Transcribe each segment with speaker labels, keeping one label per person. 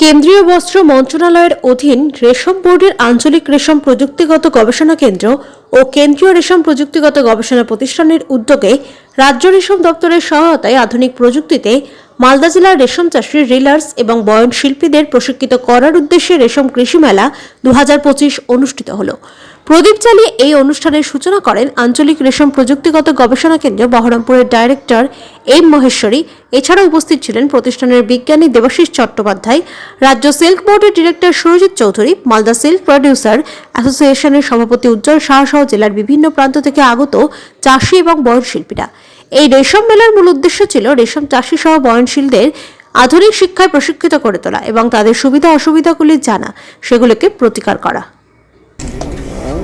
Speaker 1: কেন্দ্রীয় বস্ত্র মন্ত্রণালয়ের অধীন রেশম বোর্ডের আঞ্চলিক রেশম প্রযুক্তিগত গবেষণা কেন্দ্র ও কেন্দ্রীয় রেশম প্রযুক্তিগত গবেষণা প্রতিষ্ঠানের উদ্যোগে রাজ্য রেশম দপ্তরের সহায়তায় আধুনিক প্রযুক্তিতে মালদা জেলার রেশম চাষীর রিলার্স এবং বয়ন শিল্পীদের প্রশিক্ষিত করার উদ্দেশ্যে রেশম কৃষি মেলা দু হাজার পঁচিশ অনুষ্ঠিত হলো। প্রদীপ চালিয়ে এই অনুষ্ঠানের সূচনা করেন আঞ্চলিক রেশম প্রযুক্তিগত গবেষণা কেন্দ্র বহরমপুরের ডাইরেক্টর এম মহেশ্বরী। এছাড়া উপস্থিত ছিলেন প্রতিষ্ঠানের বিজ্ঞানী দেবাশিস চট্টোপাধ্যায়, রাজ্য সিল্ক বোর্ডের director Surajit Chowdhury, Malda silk producer অ্যাসোসিয়েশনের সভাপতি উজ্জ্বল শাহ সহ জেলার বিভিন্ন প্রান্ত থেকে আগত চাষি এবং বয়নশিল্পীরা। এই রেশম মেলার মূল উদ্দেশ্য ছিল রেশম চাষি সহ বয়নশীলদের আধুনিক শিক্ষায় প্রশিক্ষিত করে তোলা এবং তাদের সুবিধা অসুবিধাগুলি জানা, সেগুলোকে প্রতিকার করা।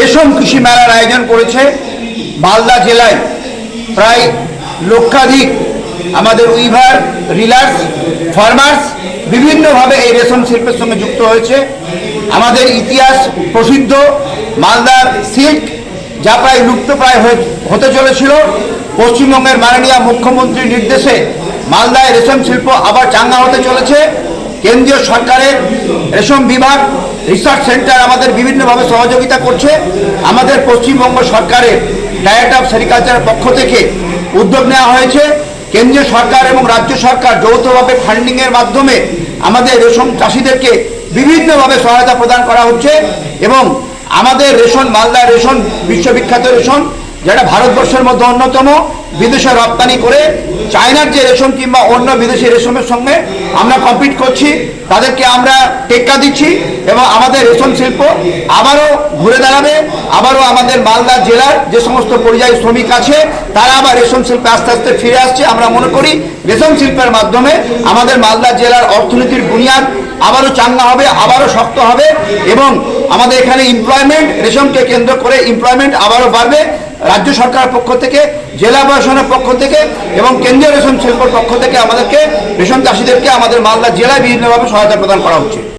Speaker 2: রেশম কৃষি মেলার আয়োজন করেছে মালদা জেলায় প্রায় লক্ষাধিক আমাদের উইভার, রিলার্স, ফার্মার্স বিভিন্নভাবে এই রেশম শিল্পের সঙ্গে যুক্ত হয়েছে। আমাদের ইতিহাস প্রসিদ্ধ, মালদার সিল্ক যা প্রায় লুপ্তপ্রায় হতে চলেছিল। পশ্চিমবঙ্গের মাননীয় মুখ্যমন্ত্রীর নির্দেশে মালদায় রেশম শিল্প আবার চাঙ্গা হতে চলেছে। কেন্দ্রীয় সরকারের রেশম বিভাগ রিসার্চ সেন্টার আমাদের বিভিন্নভাবে সহযোগিতা করছে। আমাদের পশ্চিমবঙ্গ সরকারের ডায়েট অফ সেরিকালচারের পক্ষ থেকে উদ্যোগ নেওয়া হয়েছে। কেন্দ্রীয় সরকার এবং রাজ্য সরকার যৌথভাবে ফান্ডিংয়ের মাধ্যমে আমাদের রেশম চাষিদেরকে বিভিন্নভাবে সহায়তা প্রদান করা হচ্ছে এবং আমাদের রেশন মালদা রেশন, বিশ্ববিখ্যাত রেশন যেটা ভারতবর্ষের মধ্যে অন্যতম বিদেশে রপ্তানি করে চায়নার যে রেশম কিংবা অন্য বিদেশি রেশমের সঙ্গে আমরা কম্পিট করছি, তাদেরকে আমরা টেক্কা দিচ্ছি এবং আমাদের রেশম শিল্প আবারও ঘুরে দাঁড়াবে, আবারও আমাদের মালদা জেলার যে সমস্ত পরিযায়ী শ্রমিক আছে, তারা আবার রেশম শিল্পে আস্তে আস্তে ফিরে আসছে। আমরা মনে করি রেশম শিল্পের মাধ্যমে আমাদের মালদা জেলার অর্থনীতির বুনিয়াদ আবারও চাঙ্গা হবে, আবারও শক্ত হবে এবং আমাদের এখানে এমপ্লয়মেন্ট রেশমকে কেন্দ্র করে এমপ্লয়মেন্ট আবারও বাড়বে। রাজ্য সরকারের পক্ষ থেকে, জেলা প্রশাসনের পক্ষ থেকে এবং কেন্দ্রীয় রেশম শিল্পর পক্ষ থেকে আমাদেরকে, রেশম চাষিদেরকে আমাদের মালদা জেলায় বিভিন্নভাবে সহায়তা প্রদান করা হচ্ছে।